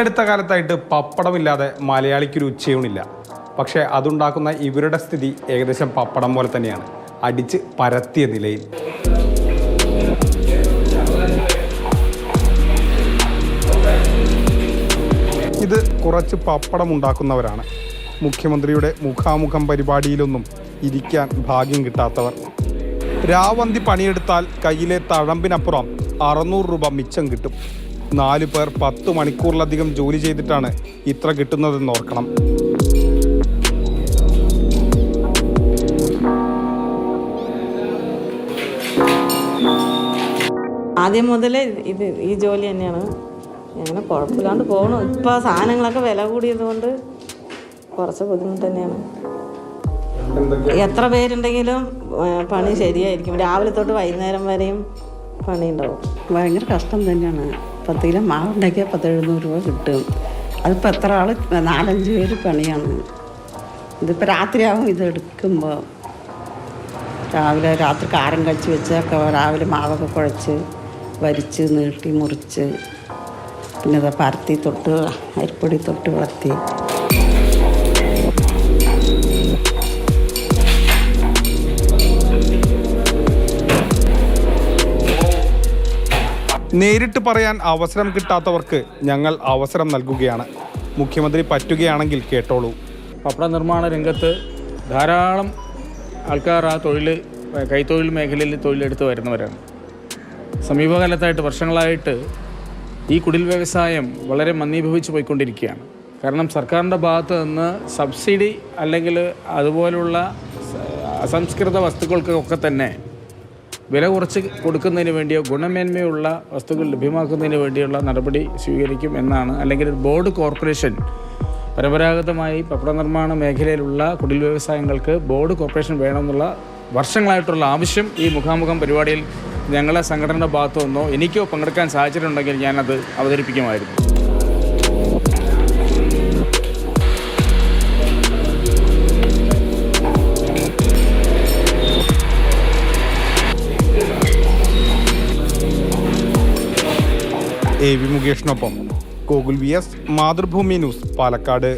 അടുത്ത കാലത്തായിട്ട് പപ്പടമില്ലാതെ മലയാളിക്കൊരു ഉച്ചയൂണില്ല. പക്ഷേ അതുണ്ടാക്കുന്ന ഇവരുടെ സ്ഥിതി ഏകദേശം പപ്പടം പോലെ തന്നെയാണ്. അടിച്ച് പരത്തിയ നിലയിൽ. ഇത് കുറച്ച് പപ്പടം ഉണ്ടാക്കുന്നവരാണ്. മുഖ്യമന്ത്രിയുടെ മുഖാമുഖം പരിപാടിയിലൊന്നും ഇരിക്കാൻ ഭാഗ്യം കിട്ടാത്തവർ. രാവന്തി പണിയെടുത്താൽ കയ്യിലെ തഴമ്പിനപ്പുറം അറുന്നൂറ് രൂപ മിച്ചം കിട്ടും. നാല് പേർ പത്ത് മണിക്കൂറിലധികം ജോലി ചെയ്തിട്ടാണ് ഇത്ര കിട്ടുന്നതെന്ന് ഓർക്കണം. ആദ്യം മുതലേ ഇത് ഈ ജോലി തന്നെയാണ്. അങ്ങനെ കുഴപ്പമില്ലാണ്ട് പോകണം ഇപ്പോൾ സാധനങ്ങളൊക്കെ വില കൂടിയത് കൊണ്ട് കുറച്ച് ബുദ്ധിമുട്ട് തന്നെയാണ്. എത്ര പേരുണ്ടെങ്കിലും പണി ശരിയായിരിക്കും. രാവിലെ തൊട്ട് വൈകുന്നേരം വരെയും പണി ഉണ്ടാവും. ഭയങ്കര കഷ്ടം തന്നെയാണ്. പത്ത് കിലോ മാവ് ഉണ്ടാക്കിയാൽ പത്ത് എഴുന്നൂറ് രൂപ കിട്ടും. അതിപ്പോൾ എത്ര ആൾ നാലഞ്ച് പേര് പണിയാണ്. ഇതിപ്പോൾ രാത്രിയാവും ഇത് എടുക്കുമ്പോൾ രാവിലെ രാത്രി കാരം കഴിച്ച് വെച്ചൊക്കെ രാവിലെ മാവൊക്കെ കുഴച്ച് വരിച്ച് നീട്ടി മുറിച്ച്. പിന്നെ പരത്തി തൊട്ട് അരിപ്പൊടി തൊട്ട് വളർത്തി നേരിട്ട് പറയാൻ അവസരം കിട്ടാത്തവർക്ക് ഞങ്ങൾ അവസരം നൽകുകയാണ് മുഖ്യമന്ത്രി പറ്റുകയാണെങ്കിൽ കേട്ടോളൂ പപ്പട നിർമ്മാണ രംഗത്ത് ധാരാളം ആൾക്കാർ ആ തൊഴിൽ കൈത്തൊഴിൽ മേഖലയിൽ തൊഴിലെടുത്ത് വരുന്നവരാണ് സമീപകാലത്തായിട്ട് വർഷങ്ങളായിട്ട് ഈ കുടിൽ വ്യവസായം വളരെ മന്ദീഭവിച്ച് പോയിക്കൊണ്ടിരിക്കുകയാണ് കാരണം സർക്കാരിന്റെ ഭാഗത്ത് നിന്ന് സബ്സിഡി അല്ലെങ്കിൽ അതുപോലുള്ള അസംസ്കൃത വസ്തുക്കൾക്കൊക്കെ തന്നെ വില കുറച്ച് കൊടുക്കുന്നതിന് വേണ്ടിയോ ഗുണമേന്മയുള്ള വസ്തുക്കൾ ലഭ്യമാക്കുന്നതിന് വേണ്ടിയുള്ള നടപടി സ്വീകരിക്കും എന്നാണ്. അല്ലെങ്കിൽ ഒരു ബോർഡ് കോർപ്പറേഷൻ പരമ്പരാഗതമായി പപ്പട നിർമ്മാണ മേഖലയിലുള്ള കുടിൽ വ്യവസായങ്ങൾക്ക് ബോർഡ് കോർപ്പറേഷൻ വേണമെന്നുള്ള വർഷങ്ങളായിട്ടുള്ള ആവശ്യം ഈ മുഖാമുഖം പരിപാടിയിൽ ഞങ്ങളെ സംഘടനയുടെ ഭാഗത്തു നിന്നോ എനിക്കോ പങ്കെടുക്കാൻ സാഹചര്യം ഉണ്ടെങ്കിൽ ഞാനത് അവതരിപ്പിക്കുമായിരുന്നു. A V മുകേഷിനൊപ്പം. Gokul V S Mathrubhumi news Palakkad.